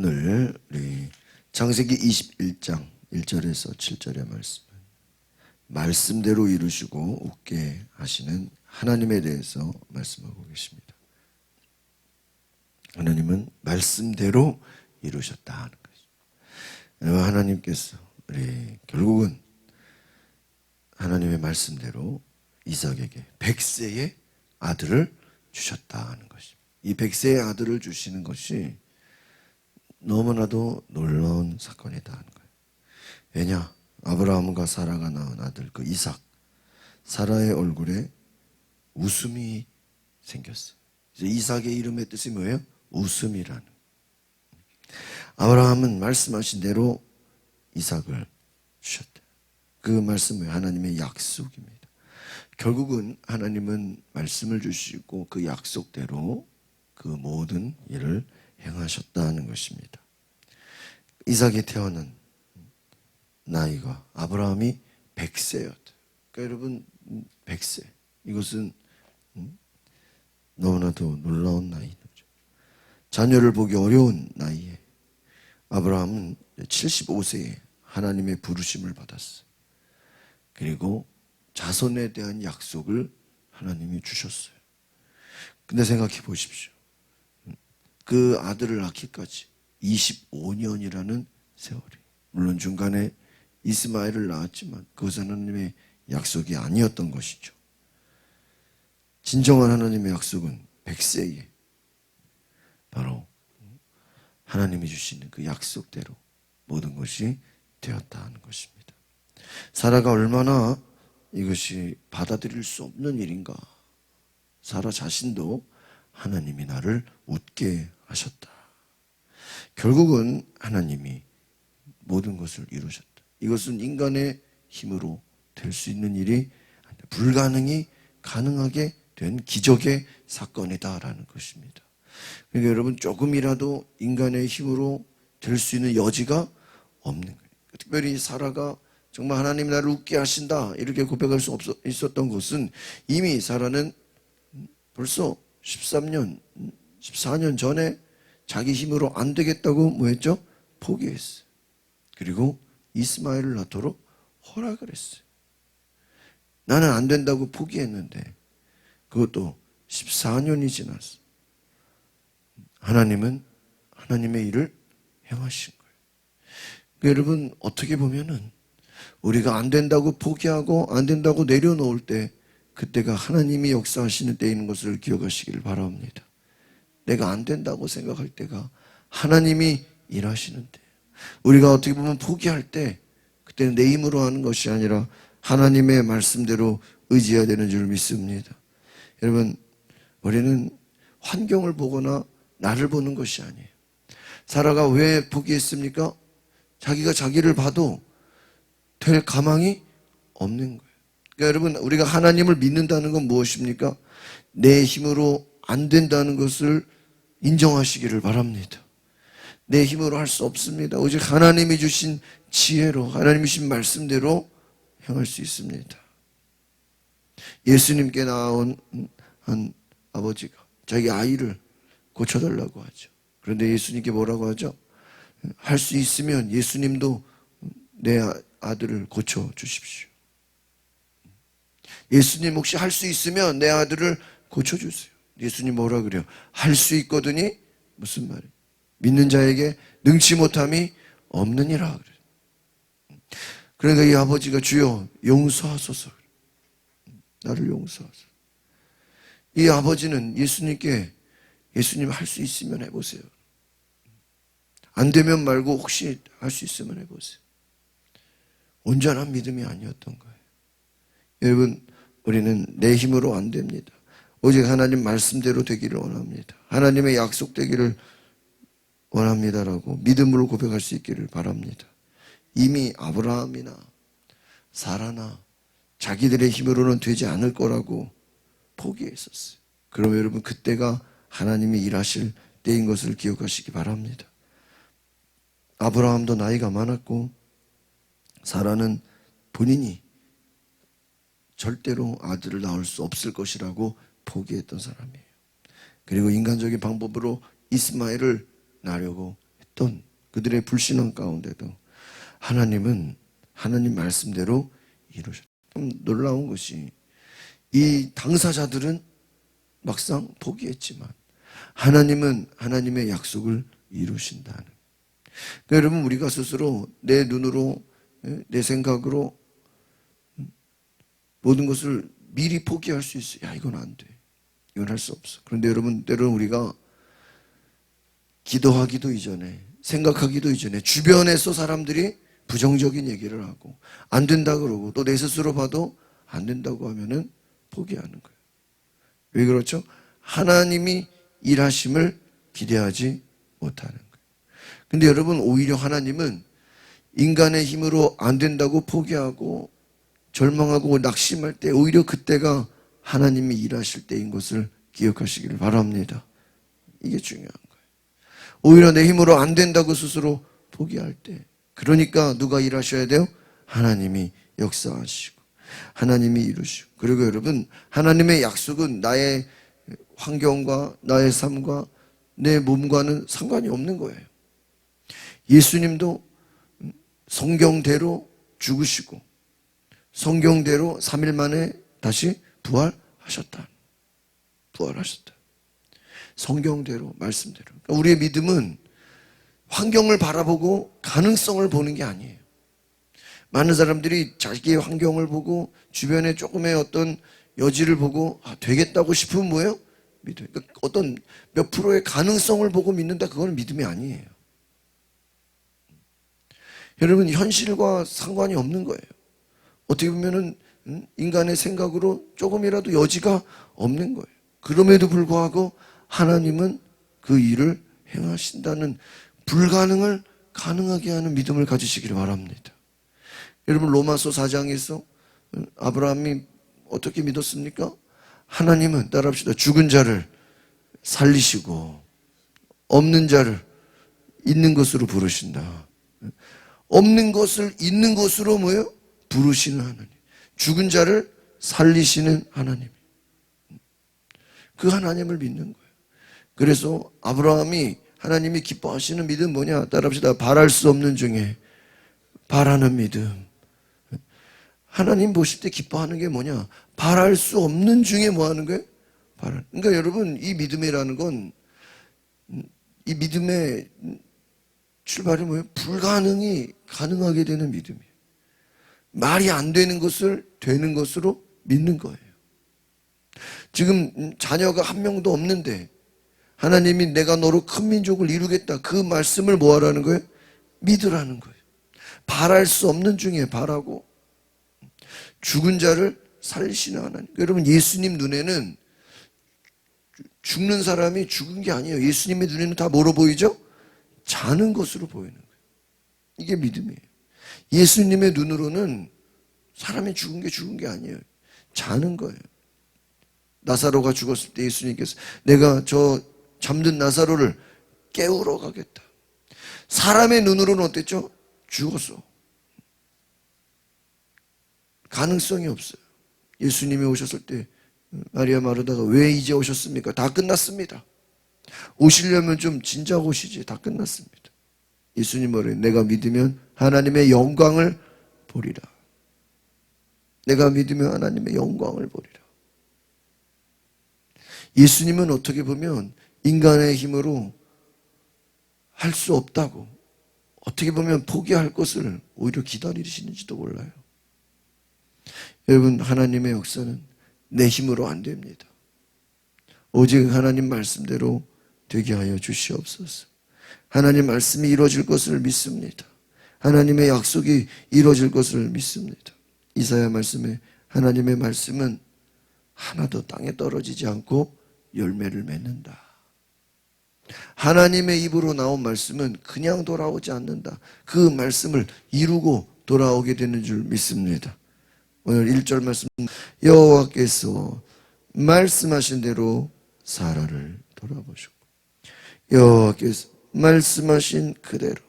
오늘 우리 창세기 21장 1절에서 7절의 말씀 말씀대로 이루시고 웃게 하시는 하나님에 대해서 말씀하고 계십니다. 하나님은 말씀대로 이루셨다 하는 것이죠. 하나님께서 우리 결국은 하나님의 말씀대로 이삭에게 백세의 아들을 주셨다 하는 것입니다. 이 백세의 아들을 주시는 것이 너무나도 놀라운 사건이다 하는 거예요. 왜냐? 아브라함과 사라가 낳은 아들 그 이삭 사라의 얼굴에 웃음이 생겼어요. 그래서 이삭의 이름의 뜻이 뭐예요? 웃음이라는. 아브라함은 말씀하신 대로 이삭을 주셨다. 그 말씀은 하나님의 약속입니다. 결국은 하나님은 말씀을 주시고 그 약속대로 그 모든 일을 행하셨다는 것입니다. 이삭이 태어난 나이가 아브라함이 100세였다. 그러니까 여러분 100세 이것은 너무나도 놀라운 나이죠. 자녀를 보기 어려운 나이에 아브라함은 75세에 하나님의 부르심을 받았어. 그리고 자손에 대한 약속을 하나님이 주셨어요. 근데 생각해 보십시오. 그 아들을 낳기까지 25년이라는 세월이. 물론 중간에 이스마엘을 낳았지만 그것은 하나님의 약속이 아니었던 것이죠. 진정한 하나님의 약속은 100세에 바로 하나님이 주시는 그 약속대로 모든 것이 되었다 하는 것입니다. 사라가 얼마나 이것이 받아들일 수 없는 일인가. 사라 자신도 하나님이 나를 웃게 하셨다. 결국은 하나님이 모든 것을 이루셨다. 이것은 인간의 힘으로 될 수 있는 일이 불가능이 가능하게 된 기적의 사건이다라는 것입니다. 그러니까 여러분 조금이라도 인간의 힘으로 될 수 있는 여지가 없는 거예요. 특별히 사라가 정말 하나님 나를 웃게 하신다 이렇게 고백할 수 없었, 있었던 것은 이미 사라는 벌써 13년, 14년 전에 자기 힘으로 안 되겠다고 뭐 했죠? 포기했어요. 그리고 이스마엘을 낳도록 허락을 했어요. 나는 안 된다고 포기했는데 그것도 14년이 지났어. 하나님은 하나님의 일을 행하신 거예요. 그러니까 여러분 어떻게 보면은 우리가 안 된다고 포기하고 안 된다고 내려놓을 때 그때가 하나님이 역사하시는 때인 것을 기억하시기를 바랍니다. 내가 안 된다고 생각할 때가 하나님이 일하시는 때. 우리가 어떻게 보면 포기할 때 그때는 내 힘으로 하는 것이 아니라 하나님의 말씀대로 의지해야 되는 줄 믿습니다. 여러분, 우리는 환경을 보거나 나를 보는 것이 아니에요. 사라가 왜 포기했습니까? 자기가 자기를 봐도 될 가망이 없는 거예요. 그러니까 여러분, 우리가 하나님을 믿는다는 건 무엇입니까? 내 힘으로 안 된다는 것을 인정하시기를 바랍니다. 내 힘으로 할 수 없습니다. 오직 하나님이 주신 지혜로, 하나님이 주신 말씀대로 행할 수 있습니다. 예수님께 나온 한 아버지가 자기 아이를 고쳐달라고 하죠. 그런데 예수님께 뭐라고 하죠? 할 수 있으면 예수님도 내 아들을 고쳐 주십시오. 예수님 혹시 할 수 있으면 내 아들을 고쳐 주세요. 예수님 뭐라 그래요? 할 수 있거든이 무슨 말이에요? 믿는 자에게 능치 못함이 없느니라 그래요. 그러니까 이 아버지가 주여 용서하소서. 나를 용서하소서. 이 아버지는 예수님께 예수님 할 수 있으면 해보세요. 안 되면 말고 혹시 할 수 있으면 해보세요. 온전한 믿음이 아니었던 거예요. 여러분, 우리는 내 힘으로 안 됩니다. 오직 하나님 말씀대로 되기를 원합니다. 하나님의 약속 되기를 원합니다라고 믿음으로 고백할 수 있기를 바랍니다. 이미 아브라함이나 사라나 자기들의 힘으로는 되지 않을 거라고 포기했었어요. 그럼 여러분 그때가 하나님이 일하실 때인 것을 기억하시기 바랍니다. 아브라함도 나이가 많았고 사라는 본인이 절대로 아들을 낳을 수 없을 것이라고 포기했던 사람이에요. 그리고 인간적인 방법으로 이스마엘을 낳으려고 했던 그들의 불신앙 가운데도 하나님은 하나님 말씀대로 이루셨다. 좀 놀라운 것이 이 당사자들은 막상 포기했지만 하나님은 하나님의 약속을 이루신다는. 그러니까 여러분 우리가 스스로 내 눈으로 예, 내 생각으로 모든 것을 미리 포기할 수 있어요. 야 이건 안 돼. 이건 할 수 없어. 그런데 여러분 때로는 우리가 기도하기도 이전에 생각하기도 이전에 주변에서 사람들이 부정적인 얘기를 하고 안 된다 그러고 또 내 스스로 봐도 안 된다고 하면은 포기하는 거예요. 왜 그렇죠? 하나님이 일하심을 기대하지 못하는 거예요. 근데 여러분 오히려 하나님은 인간의 힘으로 안 된다고 포기하고 절망하고 낙심할 때 오히려 그때가 하나님이 일하실 때인 것을 기억하시기를 바랍니다. 이게 중요한 거예요. 오히려 내 힘으로 안 된다고 스스로 포기할 때 그러니까 누가 일하셔야 돼요? 하나님이 역사하시고 하나님이 이루시고 그리고 여러분 하나님의 약속은 나의 환경과 나의 삶과 내 몸과는 상관이 없는 거예요. 예수님도 성경대로 죽으시고 성경대로 3일 만에 다시 부활하셨다. 부활하셨다. 성경대로 말씀대로. 그러니까 우리의 믿음은 환경을 바라보고 가능성을 보는 게 아니에요. 많은 사람들이 자기의 환경을 보고 주변에 조금의 어떤 여지를 보고 아, 되겠다고 싶으면 뭐예요? 믿음. 그러니까 어떤 몇 프로의 가능성을 보고 믿는다 그거는 믿음이 아니에요. 여러분 현실과 상관이 없는 거예요. 어떻게 보면은 음, 인간의 생각으로 조금이라도 여지가 없는 거예요. 그럼에도 불구하고 하나님은 그 일을 행하신다는 불가능을 가능하게 하는 믿음을 가지시기를 바랍니다. 여러분 로마서 4장에서 음, 아브라함이 어떻게 믿었습니까? 하나님은 따라합시다. 죽은 자를 살리시고 없는 자를 있는 것으로 부르신다. 없는 것을 있는 것으로 뭐요? 부르시는 하나님. 죽은 자를 살리시는 하나님. 그 하나님을 믿는 거예요. 그래서 아브라함이 하나님이 기뻐하시는 믿음 뭐냐? 따라합시다. 바랄 수 없는 중에 바라는 믿음. 하나님 보실 때 기뻐하는 게 뭐냐? 바랄 수 없는 중에 뭐 하는 거예요? 바랄. 그러니까 여러분, 이 믿음이라는 건, 이 믿음의 출발이 뭐예요? 불가능이 가능하게 되는 믿음이에요. 말이 안 되는 것을 되는 것으로 믿는 거예요. 지금 자녀가 한 명도 없는데, 하나님이 내가 너로 큰 민족을 이루겠다. 그 말씀을 뭐 하라는 거예요? 믿으라는 거예요. 바랄 수 없는 중에 바라고 죽은 자를 살리시는 하나님. 여러분 예수님 눈에는 죽는 사람이 죽은 게 아니에요. 예수님의 눈에는 다 뭐로 보이죠? 자는 것으로 보이는 거예요. 이게 믿음이에요. 예수님의 눈으로는 사람이 죽은 게 죽은 게 아니에요. 자는 거예요. 나사로가 죽었을 때 예수님께서 내가 저 잠든 나사로를 깨우러 가겠다. 사람의 눈으로는 어땠죠? 죽었어. 가능성이 없어요. 예수님이 오셨을 때 마리아 마르다가 왜 이제 오셨습니까? 다 끝났습니다. 오시려면 좀 진작 오시지. 다 끝났습니다. 예수님 말해 내가 믿으면 하나님의 영광을 보리라. 내가 믿으면 하나님의 영광을 보리라. 예수님은 어떻게 보면 인간의 힘으로 할 수 없다고 어떻게 보면 포기할 것을 오히려 기다리시는지도 몰라요. 여러분 하나님의 역사는 내 힘으로 안 됩니다. 오직 하나님 말씀대로 되게 하여 주시옵소서. 하나님 말씀이 이루어질 것을 믿습니다. 하나님의 약속이 이루어질 것을 믿습니다. 이사야 말씀에 하나님의 말씀은 하나도 땅에 떨어지지 않고 열매를 맺는다. 하나님의 입으로 나온 말씀은 그냥 돌아오지 않는다. 그 말씀을 이루고 돌아오게 되는 줄 믿습니다. 오늘 1절 말씀 여호와께서 말씀하신 대로 사라를 돌아보셨고 여호와께서 말씀하신 그대로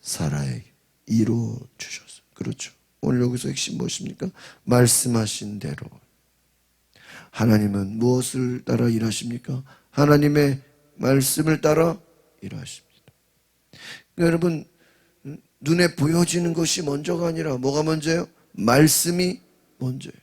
사라에게 이루어 주셨어요. 그렇죠. 오늘 여기서 핵심 무엇입니까? 말씀하신 대로 하나님은 무엇을 따라 일하십니까? 하나님의 말씀을 따라 일하십니다. 그러니까 여러분 음, 눈에 보여지는 것이 먼저가 아니라 뭐가 먼저예요? 말씀이 먼저예요.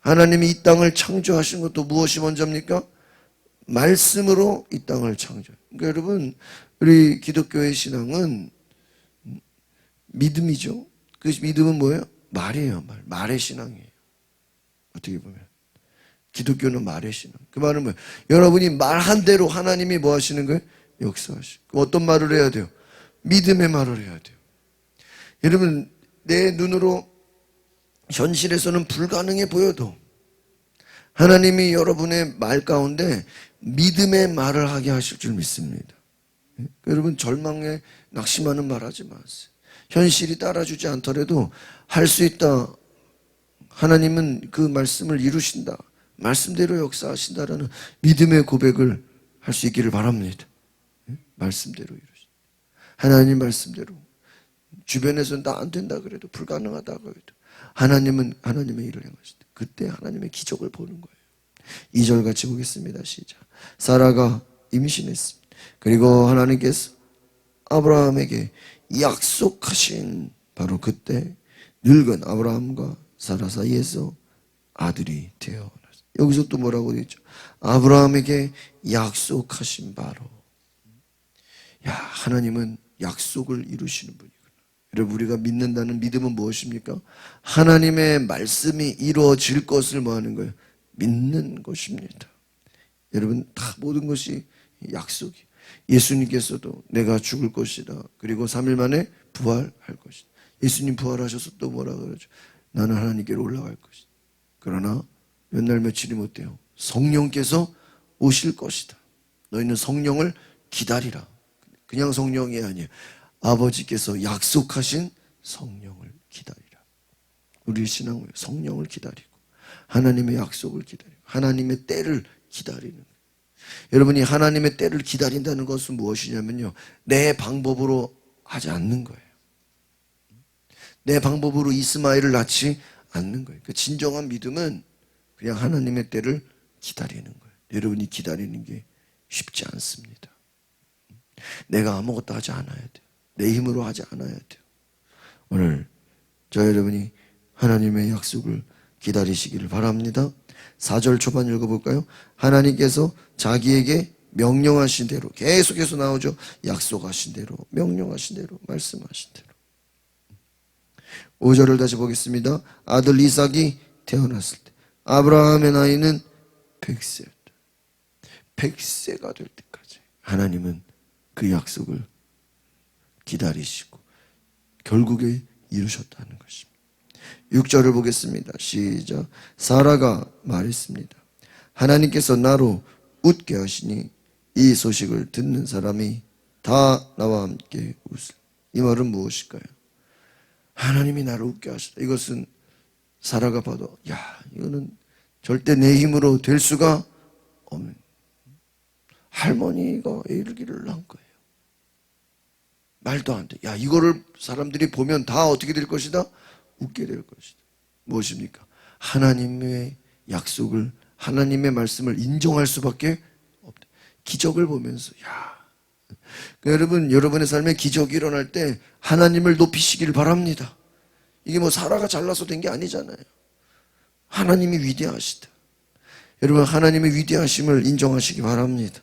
하나님이 이 땅을 창조하신 것도 무엇이 먼저입니까? 말씀으로 이 땅을 창조. 그러니까 여러분 우리 기독교의 신앙은 믿음이죠. 그 믿음은 뭐예요? 말이에요. 말. 말의 신앙이에요. 어떻게 보면 기독교는 말의 신앙. 그 말은 뭐예요? 여러분이 말한 대로 하나님이 뭐 하시는 거예요? 역사하시고. 어떤 말을 해야 돼요? 믿음의 말을 해야 돼요. 여러분 내 눈으로 현실에서는 불가능해 보여도 하나님이 여러분의 말 가운데 믿음의 말을 하게 하실 줄 믿습니다. 예? 여러분 절망에 낙심하는 말 하지 마세요. 현실이 따라주지 않더라도 할 수 있다. 하나님은 그 말씀을 이루신다. 말씀대로 역사하신다라는 믿음의 고백을 할 수 있기를 바랍니다. 예? 말씀대로 이루신다. 하나님 말씀대로. 주변에서는 다안 된다 그래도 불가능하다고 해도 하나님은 하나님의 일을 행하신다. 그때 하나님의 기적을 보는 거예요. 2절 같이 보겠습니다. 시작. 사라가 임신했습니다. 그리고 하나님께서 아브라함에게 약속하신 바로 그때 늙은 아브라함과 사라 사이에서 아들이 태어났어요. 여기서 또 뭐라고 되어 있죠? 아브라함에게 약속하신 바로. 야, 하나님은 약속을 이루시는 분이구나. 여러분, 우리가 믿는다는 믿음은 무엇입니까? 하나님의 말씀이 이루어질 것을 뭐 하는 거예요? 믿는 것입니다. 여러분, 다 모든 것이 약속이. 예수님께서도 내가 죽을 것이다. 그리고 3일 만에 부활할 것이다. 예수님 부활하셔서 또 뭐라 그러죠? 나는 하나님께로 올라갈 것이다. 그러나 몇 날 며칠이 못 돼요. 성령께서 오실 것이다. 너희는 성령을 기다리라. 그냥 성령이 아니에요. 아버지께서 약속하신 성령을 기다리라. 우리 신앙은 성령을 기다리고 하나님의 약속을 기다리고 하나님의 때를 기다리는. 여러분이 하나님의 때를 기다린다는 것은 무엇이냐면요. 내 방법으로 하지 않는 거예요. 내 방법으로 이스마엘을 낳지 않는 거예요. 그 진정한 믿음은 그냥 하나님의 때를 기다리는 거예요. 여러분이 기다리는 게 쉽지 않습니다. 내가 아무것도 하지 않아야 돼요. 내 힘으로 하지 않아야 돼요. 오늘 저 여러분이 하나님의 약속을 기다리시기를 바랍니다. 4절 초반 읽어볼까요? 하나님께서 자기에게 명령하신 대로 계속해서 나오죠. 약속하신 대로, 명령하신 대로, 말씀하신 대로. 5절을 다시 보겠습니다. 아들 이삭이 태어났을 때 아브라함의 나이는 100세였다. 100세가 될 때까지 하나님은 그 약속을 기다리시고 결국에 이루셨다는 것입니다. 6절을 보겠습니다. 시작. 사라가 말했습니다. 하나님께서 나로 웃게 하시니 이 소식을 듣는 사람이 다 나와 함께 웃을. 이 말은 무엇일까요? 하나님이 나를 웃게 하시다. 이것은 사라가 봐도 야 이거는 절대 내 힘으로 될 수가 없는 할머니가 일기를 한 거예요. 말도 안 돼. 야 이거를 사람들이 보면 다 어떻게 될 것이다? 웃게 될 것이다. 무엇입니까? 하나님의 약속을 하나님의 말씀을 인정할 수밖에 없다. 기적을 보면서 야 그러니까 여러분 여러분의 삶에 기적이 일어날 때 하나님을 높이시길 바랍니다. 이게 뭐 사라가 잘나서 된 게 아니잖아요. 하나님이 위대하시다. 여러분 하나님의 위대하심을 인정하시기 바랍니다.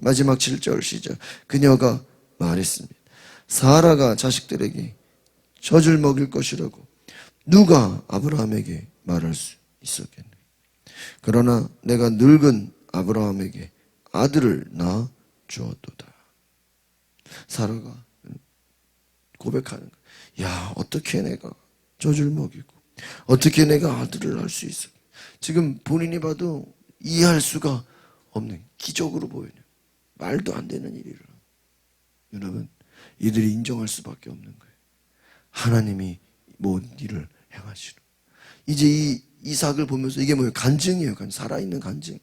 마지막 7절 시작. 그녀가 말했습니다. 사라가 자식들에게 젖을 먹일 것이라고 누가 아브라함에게 말할 수 있었겠네. 그러나 내가 늙은 아브라함에게 아들을 낳아 주었도다. 사라가 고백하는 거야. 야, 어떻게 내가 젖을 먹이고, 어떻게 내가 아들을 낳을 수 있어. 지금 본인이 봐도 이해할 수가 없는 기적으로 보이는 말도 안 되는 일이라. 여러분, 이들이 인정할 수밖에 없는 거예요. 하나님이 모든 일을 행하시는. 이제 이 이삭을 보면서 이게 뭐예요? 간증이에요. 살아있는 간증.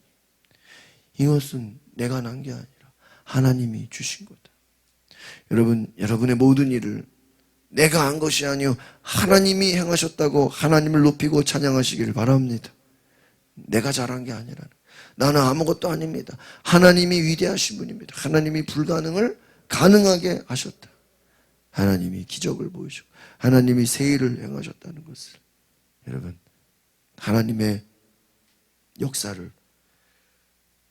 이것은 내가 난 게 아니라 하나님이 주신 거다. 여러분, 여러분의 모든 일을 내가 한 것이 아니요 하나님이 행하셨다고 하나님을 높이고 찬양하시기를 바랍니다. 내가 잘한 게 아니라 나는 아무것도 아닙니다. 하나님이 위대하신 분입니다. 하나님이 불가능을 가능하게 하셨다. 하나님이 기적을 보여주고 하나님이 새 일을 행하셨다는 것을 여러분 하나님의 역사를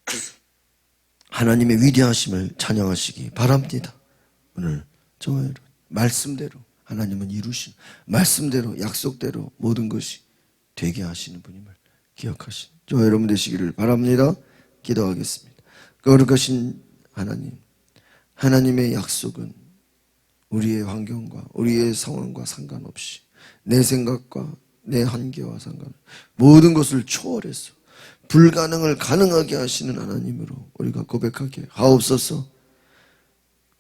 하나님의 위대하심을 찬양하시기 바랍니다. 오늘 여러분 말씀대로 하나님은 이루신 말씀대로 약속대로 모든 것이 되게 하시는 분임을 기억하시는 저와 여러분 되시기를 바랍니다. 기도하겠습니다. 거룩하신 하나님 하나님의 약속은 우리의 환경과 우리의 상황과 상관없이 내 생각과 내 한계와 상관 모든 것을 초월해서 불가능을 가능하게 하시는 하나님으로 우리가 고백하게 하옵소서.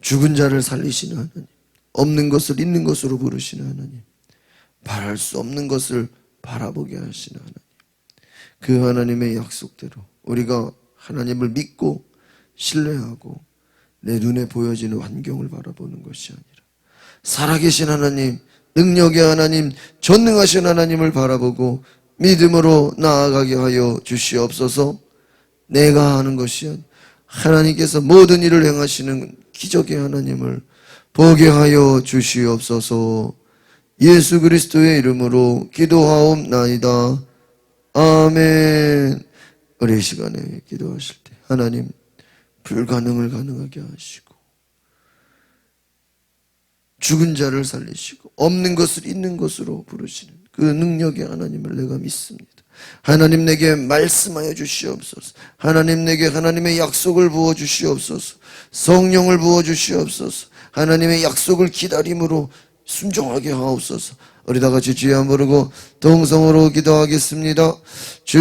죽은 자를 살리시는 하나님, 없는 것을 있는 것으로 부르시는 하나님, 바랄 수 없는 것을 바라보게 하시는 하나님. 그 하나님의 약속대로 우리가 하나님을 믿고 신뢰하고 내 눈에 보여지는 환경을 바라보는 것이 아니라 살아계신 하나님, 능력의 하나님, 전능하신 하나님을 바라보고 믿음으로 나아가게 하여 주시옵소서. 내가 하는 것이 하나님께서 모든 일을 행하시는 기적의 하나님을 보게 하여 주시옵소서. 예수 그리스도의 이름으로 기도하옵나이다. 아멘. 우리 이 시간에 기도하실 때 하나님 불가능을 가능하게 하시고 죽은 자를 살리시고 없는 것을 있는 것으로 부르시는 그 능력의 하나님을 내가 믿습니다. 하나님 내게 말씀하여 주시옵소서. 하나님 내게 하나님의 약속을 부어 주시옵소서. 성령을 부어 주시옵소서. 하나님의 약속을 기다림으로 순종하게 하옵소서. 우리 다 같이 주여 부르고 동성으로 기도하겠습니다. 주